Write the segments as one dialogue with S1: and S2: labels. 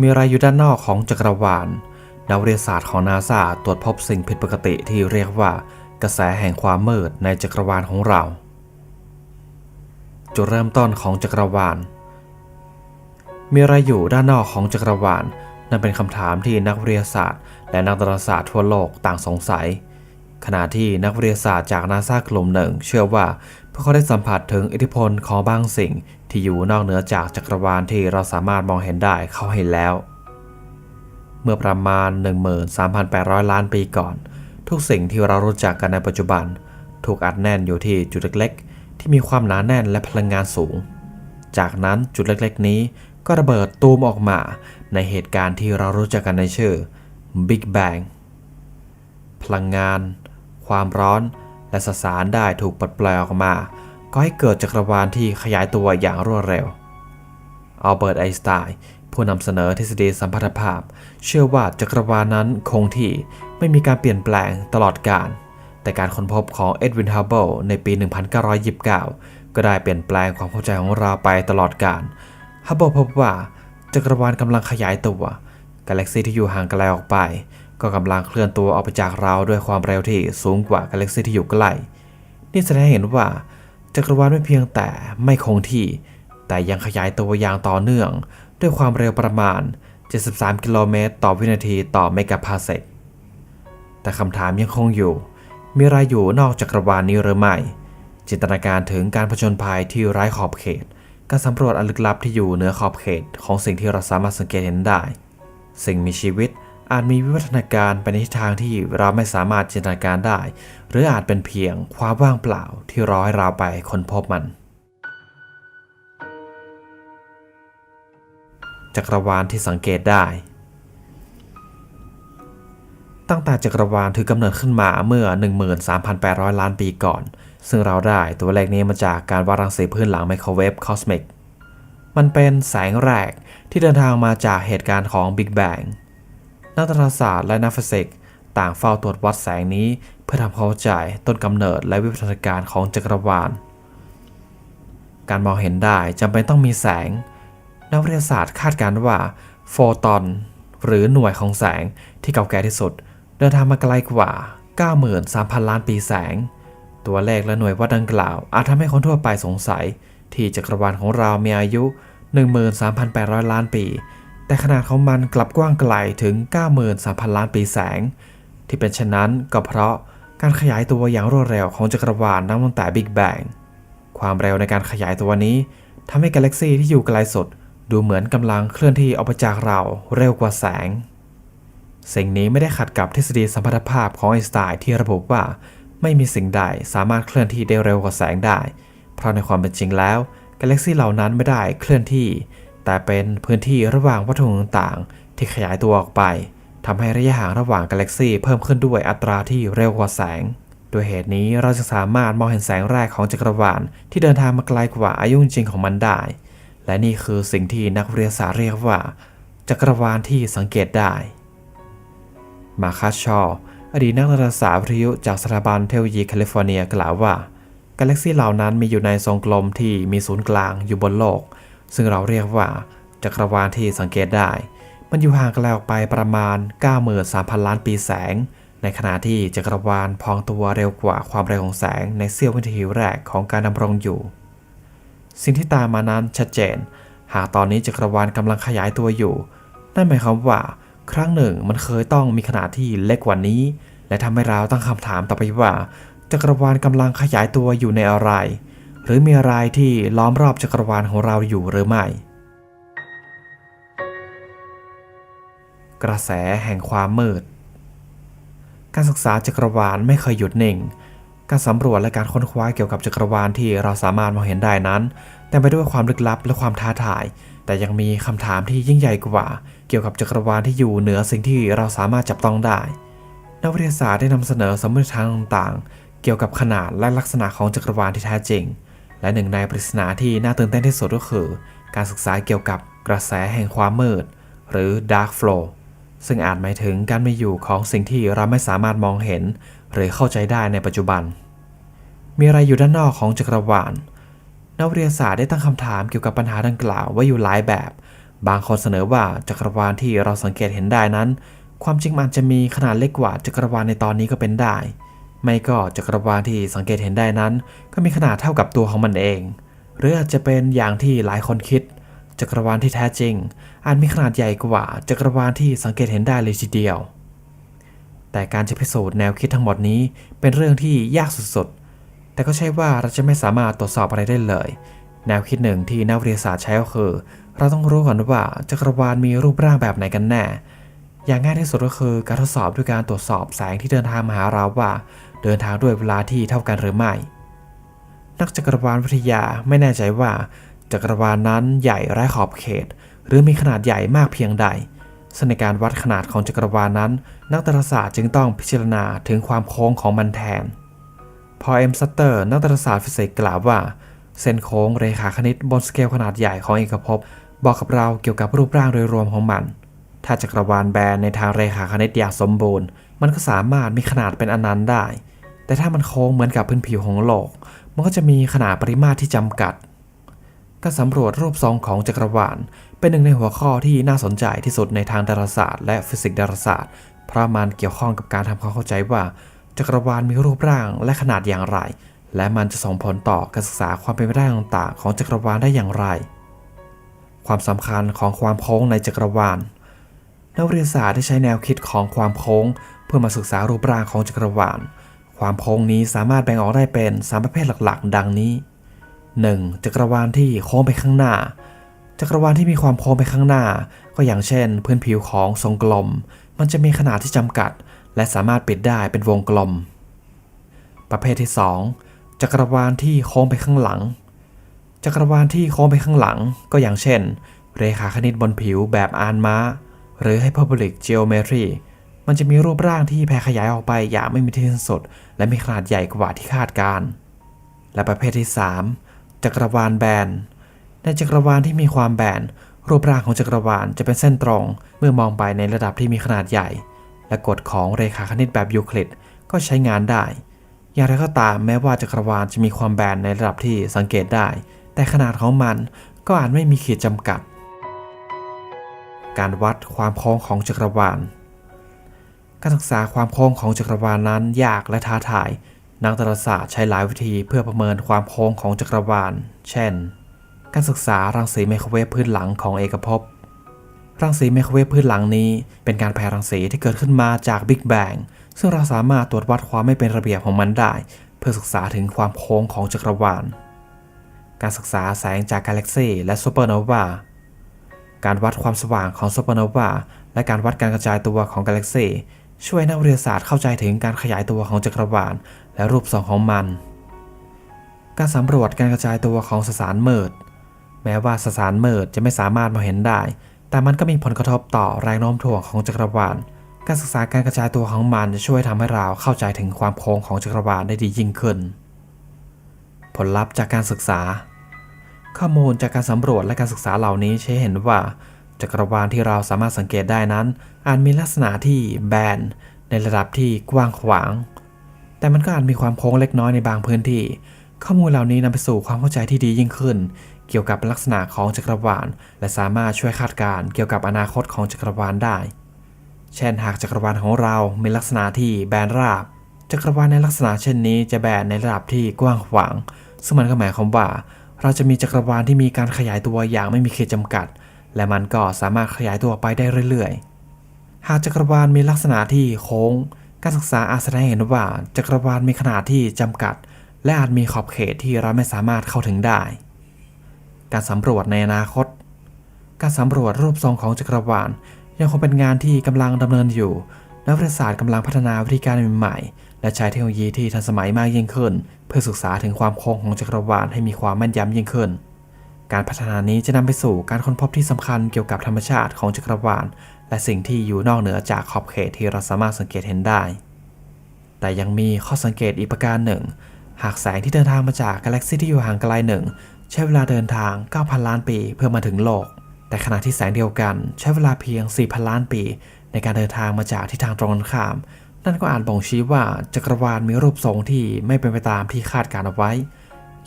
S1: มีอะไรอยู่ด้านนอกของจักรวาล นักวิทยาศาสตร์ของนาซาตรวจพบสิ่งผิดปกติที่เรียกว่ากระแสแห่งความมืดในจักรวาลของเรา จุดเริ่มต้นของจักรวาล มีอะไรอยู่ด้านนอกของจักรวาล นั่นเป็นคำถามที่นักวิทยาศาสตร์ และนักดาราศาสตร์ทั่วโลกต่างสงสัย ขณะที่นักวิทยาศาสตร์จากนาซากลุ่มหนึ่ง เชื่อว่า พวกเขาได้สัมผัสถึงอิทธิพลของบางสิ่งที่อยู่นอกเหนือจากจักรวาลที่เราสามารถมองเห็นได้เขาเห็นแล้ว เมื่อประมาณ 13,800 ล้านปีก่อน ทุกสิ่งที่เรารู้จักกันในปัจจุบัน ถูกอัดแน่นอยู่ที่จุดเล็กๆ ที่มีความหนาแน่นและพลังงานสูง จากนั้นจุดเล็กๆ นี้ก็ระเบิดตูมออกมาในเหตุการณ์ที่เรารู้จักกันในชื่อ Big Bang พลังงาน ความร้อน และสสารได้ถูกปลดปล่อยออกมา ก็ให้เกิดจักรวาลที่ขยายตัวอย่างรวดเร็ว อัลเบิร์ตไอน์สไตน์ผู้นำเสนอทฤษฎีสัมพัทธภาพ เชื่อว่าจักรวาลนั้นคงที่ไม่มีการเปลี่ยนแปลงตลอดกาลแต่การค้นพบของเอ็ดวินฮับเบิลในปี 1929 ก็ได้เปลี่ยนแปลงความเข้าใจของเราไปตลอดกาลฮับเบิลพบว่าจักรวาลกำลังขยายตัวกาแล็กซีที่อยู่ห่างไกลออกไป ก็กำลังเคลื่อนตัวออกไปจากเราด้วยความเร็วที่สูงกว่ากาแล็กซีที่อยู่ใกล้ นี่แสดงให้เห็นว่าจักรวาลไม่เพียงแต่ไม่คงที่ แต่ยังขยายตัวอย่างต่อเนื่อง ด้วยความเร็วประมาณ 73 กิโลเมตร ต่อวินาทีต่อเมกะพาเซกแต่คำถามยังคงอยู่ มีอะไรอยู่นอกจักรวาลนี้หรือไม่ จินตนาการถึงการผจญภัยที่ไร้ขอบเขต การสำรวจอันลึกลับที่อยู่เหนือขอบเขตของสิ่งที่เราสามารถสังเกตเห็นได้ สิ่งมีชีวิต อาจมีวิวัฒนาการไปในทิศทางที่เราไม่สามารถจินตนาการได้ หรืออาจเป็นเพียงความว่างเปล่าที่รอให้เราไปค้นพบมัน จักรวาลที่สังเกตได้ ตั้งแต่จักรวาลถือกำเนิดขึ้นมาเมื่อ 13,800 ล้านปีก่อน ซึ่งเราได้ตัวเลขนี้มาจากการวัดรังสีพื้นหลังไมโครเวฟคอสมิกมันเป็นแสงแรกที่เดินทางมาจากเหตุการณ์ของบิ๊กแบง นักดาราศาสตร์และนักฟิสิกส์ต่างเฝ้าตรวจวัดแสงนี้เพื่อทำความเข้าใจต้นกำเนิดและวิวัฒนาการของจักรวาล การมองเห็นได้จำเป็นต้องมีแสง นักวิทยาศาสตร์คาดการณ์ว่าโฟตอน หรือหน่วยของแสงที่เก่าแก่ที่สุด เดินทางมาไกลกว่า 93,000 ล้านปีแสง ตัวเลขและหน่วยวัดดังกล่าว อาจทำให้คนทั่วไปสงสัย ที่จักรวาลของเรามีอายุ 13,800 ล้านปี แต่ขนาดของมันกลับกว้างไกลถึง 93,000 ล้านปีแสง ที่เป็นเช่นนั้นก็เพราะการขยายตัวอย่างรวดเร็วของจักรวาลนับตั้งแต่บิ๊กแบงความเร็วในการขยายตัวนี้ทำให้กาแล็กซีที่อยู่ไกลสุดดูเหมือนกำลังเคลื่อนที่ออกไปจากเราเร็วกว่าแสง สิ่งนี้ไม่ได้ขัดกับทฤษฎีสัมพัทธภาพของไอน์สไตน์ที่ระบุว่า ไม่มีสิ่งใดสามารถเคลื่อนที่ได้เร็วกว่าแสงได้ เพราะในความเป็นจริงแล้วกาแล็กซีเหล่านั้นไม่ได้เคลื่อนที่ แต่เป็นพื้นที่ระหว่างวัตถุต่างๆ ที่ขยายตัวออกไปทำให้ระยะห่างระหว่างกาแล็กซีเพิ่มขึ้นด้วยอัตราที่เร็วกว่าแสงด้วยเหตุนี้เราจะสามารถมองเห็นแสงแรกของจักรวาลที่เดินทางมาไกลกว่าอายุจริงของมันได้ และนี่คือสิ่งที่นักวิทยาศาสตร์เรียกว่า จักรวาลที่สังเกตได้ มาคัสชอ อดีตนักดาราศาสตร์วิทยุจากสถาบันเทคโนโลยีแคลิฟอร์เนียกล่าวว่า กาแล็กซีเหล่านั้นมีอยู่ในทรงกลมที่มีศูนย์กลางอยู่บนโลก ซึ่งเราเรียกว่าจักรวาลที่สังเกตได้ มันอยู่ห่างไกลออกไปประมาณ 93,000 ล้านปีแสง ในขณะที่จักรวาลพองตัวเร็วกว่าความเร็วของแสงในเสี้ยววินาทีแรกของการดำรงอยู่ สิ่งที่ตามมานั้นชัดเจน หากตอนนี้จักรวาลกำลังขยายตัวอยู่ นั่นหมายความว่าครั้งหนึ่งมันเคยต้องมีขนาดที่เล็กกว่านี้ และทำให้เราตั้งคำถามต่อไปว่าจักรวาลกำลังขยายตัวอยู่ในอะไร หรือมีอะไรที่ล้อมรอบจักรวาลของเราอยู่หรือไม่ กระแสแห่งความมืด การศึกษาจักรวาลไม่เคยหยุดนิ่ง การสำรวจและการค้นคว้าเกี่ยวกับจักรวาลที่เราสามารถมองเห็นได้นั้นเต็มไปด้วยความลึกลับและความท้าทาย แต่ยังมีคำถามที่ยิ่งใหญ่กว่า เกี่ยวกับจักรวาลที่อยู่เหนือสิ่งที่เราสามารถจับต้องได้ นักวิทยาศาสตร์ได้นำเสนอสมมติฐานต่างๆ เกี่ยวกับขนาดและลักษณะของจักรวาลที่แท้จริง และหนึ่งในปริศนาที่น่าตื่นเต้นที่สุดก็คือ การศึกษาเกี่ยวกับกระแสแห่งความมืด หรือ dark flow ซึ่งอาจหมายถึงการไม่อยู่ของสิ่งที่เราไม่สามารถมองเห็น หรือเข้าใจได้ในปัจจุบัน มีอะไรอยู่ด้านนอกของจักรวาลนักวิทยาศาสตร์ได้ตั้งคำถามเกี่ยวกับปัญหาดังกล่าวไว้อยู่หลายแบบ บางคนเสนอว่าจักรวาลที่เราสังเกตเห็นได้นั้น ความจริงมันจะมีขนาดเล็กกว่าจักรวาลในตอนนี้ก็เป็นได้ ไม่ก็จักรวาลที่สังเกตเห็นได้นั้น ก็มีขนาดเท่ากับตัวของมันเอง หรืออาจจะเป็นอย่างที่หลายคนคิด จักรวาลที่แท้จริง อาจมีขนาดใหญ่กว่าจักรวาลที่สังเกตเห็นได้เลยทีเดียว แต่การจะพิสูจน์แนวคิดทั้งหมดนี้เป็นเรื่องที่ยากสุดๆ แต่ก็ใช่ว่าเราจะไม่สามารถตรวจสอบอะไรได้เลย แนวคิดหนึ่งที่นักวิทยาศาสตร์ใช้ก็คือ เราต้องรู้ก่อนว่าจักรวาลมีรูปร่างแบบไหนกันแน่ อย่างง่ายที่สุดก็คือการทดสอบด้วยการตรวจสอบแสงที่เดินทางมาหาเราว่า เดินทางด้วยเวลาที่เท่ากันหรือไม่ นักจักรวาลวิทยาไม่แน่ใจว่าจักรวาลนั้นใหญ่ไร้ขอบเขต หรือมีขนาดใหญ่มากเพียงใดซึ่งในการวัดขนาดของจักรวาลนั้น นักดาราศาสตร์จึงต้องพิจารณาถึงความโค้งของมันแทน พอเอ็มซัตเตอร์ นักดาราศาสตร์ฟิสิกส์กล่าวว่า เส้นโค้งเรขาคณิตบนสเกลขนาดใหญ่ของเอกภพบอกกับเราเกี่ยวกับรูปร่างโดยรวมของมัน ถ้าจักรวาลแบนในทางเรขาคณิตอย่างสมบูรณ์ มันก็สามารถมีขนาดเป็นอนันต์ได้ แต่ถ้ามันโค้งเหมือนกับพื้นผิวของโลก มันก็จะมีขนาดปริมาตรที่จำกัด การสำรวจรูปทรงของจักรวาล เป็นหนึ่งในหัวข้อที่น่าสนใจที่สุดในทางดาราศาสตร์และฟิสิกส์ดาราศาสตร์ เพราะมันเกี่ยวข้องกับการทำความเข้าใจว่า จักรวาลมีรูปร่างและขนาดอย่างไร และมันจะส่งผลต่อการศึกษาความเป็นไปได้ต่างๆ ของจักรวาลได้อย่างไร ความสำคัญของความโค้งในจักรวาลนักวิทยาศาสตร์ได้ใช้แนวคิดของความโค้ง เพื่อมาศึกษารูปร่างของจักรวาล ความโค้งนี้สามารถแบ่งออกได้เป็นสามประเภทหลักๆ ดังนี้ 1. จักรวาลที่โค้งไปข้างหน้า จักรวาลที่มีความโค้งไปข้างหน้า ก็อย่างเช่น พื้นผิวของทรงกลม มันจะมีขนาดที่จำกัด และสามารถปิดได้เป็นวงกลม ประเภทที่ 2 จักรวาลที่โค้งไปข้างหลัง จักรวาลที่โค้งไปข้างหลัง ก็อย่างเช่น เรขาคณิตบนผิวแบบอานม้า หรือ hyperbolic geometry มันจะมีรูปร่างที่แผ่ขยายออกไปอย่างไม่มีที่สิ้นสุด และมีขนาดใหญ่กว่าที่คาดการณ์และประเภทที่ 3 จักรวาลแบน ในจักรวาลที่มีความแบน รูปร่างของจักรวาลจะเป็นเส้นตรง เมื่อมองไปในระดับที่มีขนาดใหญ่ และกฎของเรขาคณิตแบบยูคลิดก็ใช้งานได้ อย่างไรก็ตามแม้ว่าจักรวาลจะมีความแบนในระดับที่สังเกตได้ แต่ขนาดของมันก็อาจไม่มีขีดจำกัด การวัดความโค้งของจักรวาล การศึกษาความโค้งของจักรวาลนั้นยากและท้าทาย นักดาราศาสตร์ใช้หลายวิธีเพื่อประเมินความโค้งของจักรวาล เช่น การศึกษารังสีไมโครเวฟพื้นหลังของเอกภพ รังสีไมโครเวฟพื้นหลังนี้ เป็นการแผ่รังสีที่เกิดขึ้นมาจากบิ๊กแบงซึ่งเราสามารถตรวจวัดความไม่เป็นระเบียบของมันได้ เพื่อศึกษาถึงความโค้งของจักรวาล การศึกษาแสงจากกาแล็กซีและซูเปอร์โนวา การวัดความสว่างของซูเปอร์โนวาและการวัดการกระจายตัวของกาแล็กซี ช่วยนักวิทยาศาสตร์เข้าใจถึงการขยายตัวของจักรวาลและรูปทรงของมัน การสำรวจการกระจายตัวของสสารเมืดแม้ว่าสสารเมืดจะไม่สามารถมองเห็นได้ แต่มันก็มีผลกระทบต่อแรงโน้มถ่วงของจักรวาล การศึกษาการกระจายตัวของมันจะช่วยทำให้เราเข้าใจถึงความโค้งของจักรวาลได้ดียิ่งขึ้น ผลลัพธ์จากการศึกษา ข้อมูลจากการสำรวจและการศึกษาเหล่านี้ชี้เห็นว่า จักรวาลที่เราสามารถสังเกตได้นั้น อาจมีลักษณะที่แบนในระดับที่กว้างขวาง แต่มันก็อาจมีความโค้งเล็กน้อยในบางพื้นที่ ข้อมูลเหล่านี้นำไปสู่ความเข้าใจที่ดียิ่งขึ้น เกี่ยวกับลักษณะของจักรวาล และสามารถช่วยคาดการณ์เกี่ยวกับอนาคตของจักรวาลได้ เช่นหากจักรวาลของเรา มีลักษณะที่แบนราบ จักรวาลในลักษณะเช่นนี้จะแบนในระดับที่กว้างขวาง ซึ่งมันก็หมายความว่า เราจะมีจักรวาลที่มีการขยายตัวอย่างไม่มีเขีดจำกัด และมันก็สามารถขยายตัวไปได้เรื่อยๆ หากจักรวาลมีลักษณะที่โค้ง การศึกษาอาจแสดงเห็นว่าจักรวาลมีขนาดที่จำกัด และอาจมีขอบเขตที่เราไม่สามารถเข้าถึงได้ การสำรวจในอนาคต การสำรวจรูปทรงของจักรวาลยังคงเป็นงานที่กำลังดำเนินอยู่นักวิทยาศาสตร์กำลังพัฒนาวิธีการใหม่ๆ และใช้เทคโนโลยีที่ทันสมัยมากยิ่งขึ้น เพื่อศึกษาถึงความโค้งของจักรวาลให้มีความแม่นยำยิ่งขึ้น การพัฒนานี้จะนำไปสู่การค้นพบที่สำคัญเกี่ยวกับธรรมชาติของจักรวาล และสิ่งที่อยู่นอกเหนือจากขอบเขตที่เราสามารถสังเกตเห็นได้ แต่ยังมีข้อสังเกตอีกประการหนึ่ง หากแสงที่เดินทางมาจากกาแล็กซีที่อยู่ห่างไกลหนึ่งใช้เวลาเดินทาง 9,000 ล้านปีเพื่อมาถึงโลก แต่ขณะที่แสงเดียวกัน ใช้เวลาเพียง 4,000 ล้านปี ในการเดินทางมาจากทิศทางตรงกันข้าม นั่นก็อาจบ่งชี้ว่าจักรวาลมีรูปทรงที่ไม่เป็นไปตามที่คาดการเอาไว้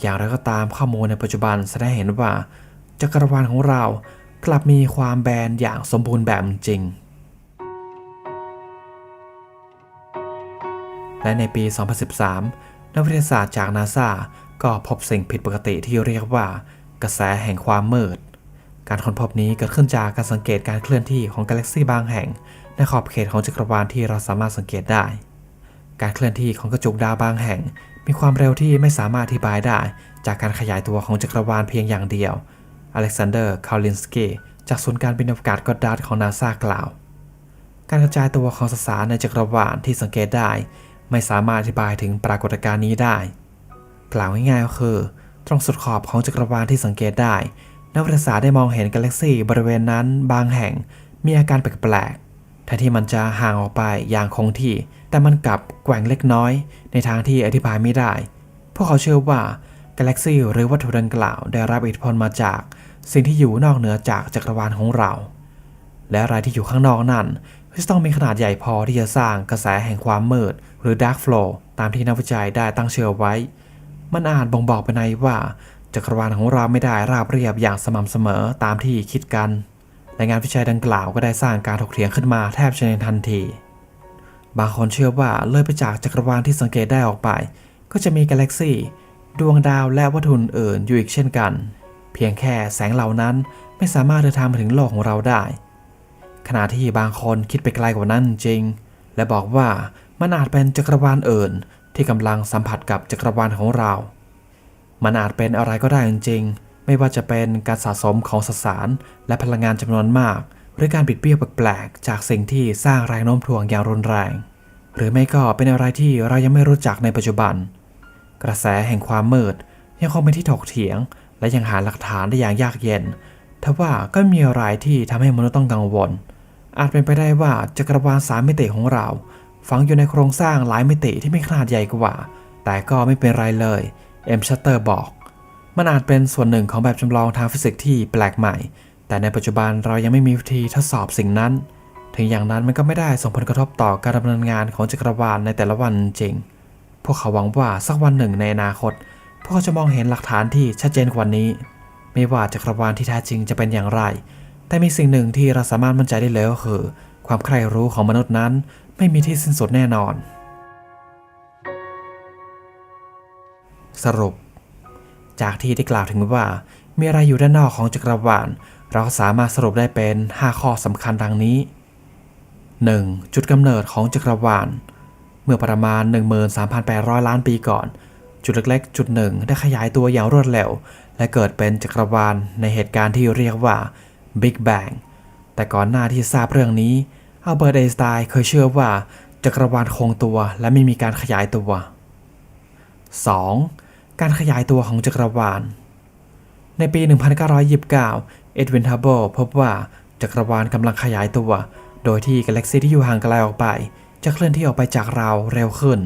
S1: อย่างไรก็ตามข้อมูลในปัจจุบันแสดงเห็นว่า จักรวาลของเรากลับมีความแบนอย่างสมบูรณ์แบบจริง และในปี 2013 นักวิทยาศาสตร์จากนาซาก็พบสิ่งผิดปกติที่เรียกว่า กระแสแห่งความมืด การค้นพบนี้เกิดขึ้นจากการสังเกตการเคลื่อนที่ของกาแล็กซีบางแห่ง ในขอบเขตของจักรวาลที่เราสามารถสังเกตได้ การเคลื่อนที่ของกระจุกดาวบางแห่ง มีความเร็วที่ไม่สามารถอธิบายได้ จากการขยายตัวของจักรวาลเพียงอย่างเดียว อเล็กซานเดอร์ คาลินสกีจากศูนย์การบินอวกาศกอดดาร์ดของนาซากล่าว การกระจายตัวของสสารในจักรวาลที่สังเกตได้ ไม่สามารถอธิบายถึงปรากฏการณ์นี้ได้ กล่าวง่ายๆก็คือ ตรงสุดขอบของจักรวาลที่สังเกตได้ นักวิทยาศาสตร์ได้มองเห็นกาแล็กซีบริเวณนั้นบางแห่งมีอาการแปลกๆ นที่มันจะห่างออกไปอย่างคงที่ แต่มันกลับแกว่งเล็กน้อย ในทางที่อธิบายไม่ได้ พวกเขาเชื่อว่ากาแล็กซีหรือวัตถุดังกล่าวได้รับอิทธิพลมาจาก สิ่งที่อยู่นอกเหนือจากจักรวาลของเรา และอะไรที่อยู่ข้างนอกนั่นก็จะต้องมีขนาดใหญ่พอที่จะสร้างกระแสแห่งความมืด หรือ Dark Flow ตามที่นักวิจัยได้ตั้งเชื่อไว้ มันอาจบ่งบอกไปในว่าจักรวาลของเราไม่ได้ราบเรียบอย่างสม่ำเสมอตามที่คิดกัน และงานวิจัยดังกล่าวก็ได้สร้างการถกเถียงขึ้นมาแทบจะในทันที บางคนเชื่อว่าเลยไปจากจักรวาลที่สังเกตได้ออกไป ก็จะมีกาแล็กซีดวงดาวและวัตถุอื่นอยู่อีกเช่นกัน เพียงแค่แสงเหล่านั้นไม่สามารถเดินทางมาถึงโลกของเราได้ ขณะที่บางคนคิดไปไกลกว่านั้นจริง และบอกว่ามันอาจเป็นจักรวาลอื่น ที่กำลังสัมผัสกับจักรวาลของเรา มันอาจเป็นอะไรก็ได้จริงๆ ไม่ว่าจะเป็นการสะสมของสสาร และพลังงานจำนวนมาก หรือการบิดเบี้ยวแปลกๆ จากสิ่งที่สร้างแรงโน้มถ่วงอย่างรุนแรง หรือไม่ก็เป็นอะไรที่เรายังไม่รู้จักในปัจจุบัน กระแสแห่งความมืดยังคงเป็นที่ถกเถียง และยังหาหลักฐานได้อย่างยากเย็นทว่าก็มีอะไรที่ทำให้มนุษย์ต้องกังวล อาจเป็นไปได้ว่าจักรวาลสามมิติของเรา ฝังอยู่ในโครงสร้างหลายมิติที่มีขนาดใหญ่กว่า แต่ก็ไม่เป็นไรเลย เอ็มชัตเตอร์บอก มันอาจเป็นส่วนหนึ่งของแบบจำลองทางฟิสิกส์ที่แปลกใหม่ แต่ในปัจจุบันเรายังไม่มีวิธีทดสอบสิ่งนั้น ถึงอย่างนั้นมันก็ไม่ได้ส่งผลกระทบต่อการดำเนินงานของจักรวาลในแต่ละวันจริง พวกเขาหวังว่าสักวันหนึ่งในอนาคต พวกเขาจะมองเห็นหลักฐานที่ชัดเจนกว่านี้ ไม่ว่าจักรวาลที่แท้จริงจะเป็นอย่างไร แต่มีสิ่งหนึ่งที่เราสามารถมั่นใจได้เลยก็คือ ความใคร่รู้ของมนุษย์นั้นไม่มีที่สิ้นสุดแน่นอน สรุป จากที่ได้กล่าวถึงว่า มีอะไรอยู่ด้านนอกของจักรวาล เราสามารถสรุปได้เป็น 5 ข้อสำคัญดังนี้ 1. จุดกำเนิดของจักรวาล เมื่อประมาณ 13,800 ล้านปีก่อน จุดเล็กๆ จุดหนึ่งได้ขยายตัวอย่างรวดเร็ว และเกิดเป็นจักรวาลในเหตุการณ์ที่เรียกว่า Big Bang แต่ก่อนหน้าที่ทราบเรื่องนี้อัลเบิร์ตไอน์สไตน์เคยเชื่อว่าจักรวาลคงตัวและไม่มีการขยายตัว 2. การขยายตัวของจักรวาล ในปี 1929 เอ็ดวินฮับเบิลพบว่าจักรวาลกำลังขยายตัว โดยที่กาแล็กซีที่อยู่ห่างไกลออกไป จะเคลื่อนที่ออกไปจากเราเร็วขึ้น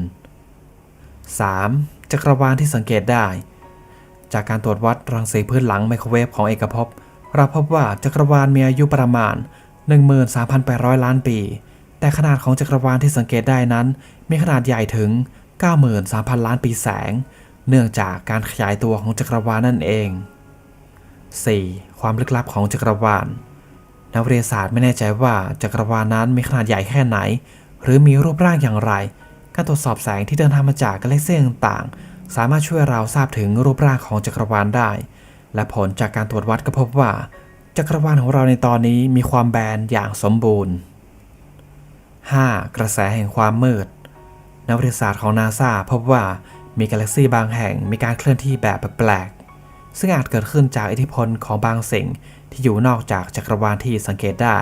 S1: 3. จักรวาลที่สังเกตได้ จากการตรวจวัดรังสีพื้นหลังไมโครเวฟของเอกภพ เราพบว่าจักรวาลมีอายุประมาณ 13,800 ล้านปี แต่ขนาดของจักรวาลที่สังเกตได้นั้น มีขนาดใหญ่ถึง 93,000 ล้านปีแสง เนื่องจากการขยายตัวของจักรวาลนั่นเอง 4. ความลึกลับของจักรวาล นักวิทยาศาสตร์ไม่แน่ใจว่าจักรวาลนั้นมีขนาดใหญ่แค่ไหน หรือมีรูปร่างอย่างไร การตรวจสอบแสงที่เดินทางมาจากกาแล็กซี่ต่างๆ สามารถช่วยเราทราบถึงรูปร่างของจักรวาลได้ และผลจากการตรวจวัดก็พบว่า จักรวาลของเราในตอนนี้มีความแบนอย่างสมบูรณ์ 5. กระแสแห่งความมืด นักวิทยาศาสตร์ของนาซาพบว่า มีกาแล็กซีบางแห่งมีการเคลื่อนที่แบบแปลกๆ ซึ่งอาจเกิดขึ้นจากอิทธิพลของบางสิ่งที่อยู่นอกจากจักรวาลที่สังเกตได้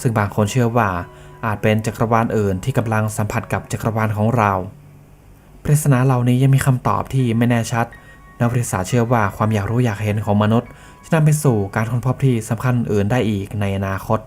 S1: ซึ่งบางคนเชื่อว่าอาจเป็นจักรวาลอื่นที่กำลังสัมผัสกับจักรวาลของเรา ปริศนาเหล่านี้ยังมีคำตอบที่ไม่แน่ชัด นักวิทยาศาสตร์เชื่อว่าความอยากรู้อยากเห็นของมนุษย์ จะนำไปสู่การค้นพบที่สำคัญอื่นได้อีกในอนาคต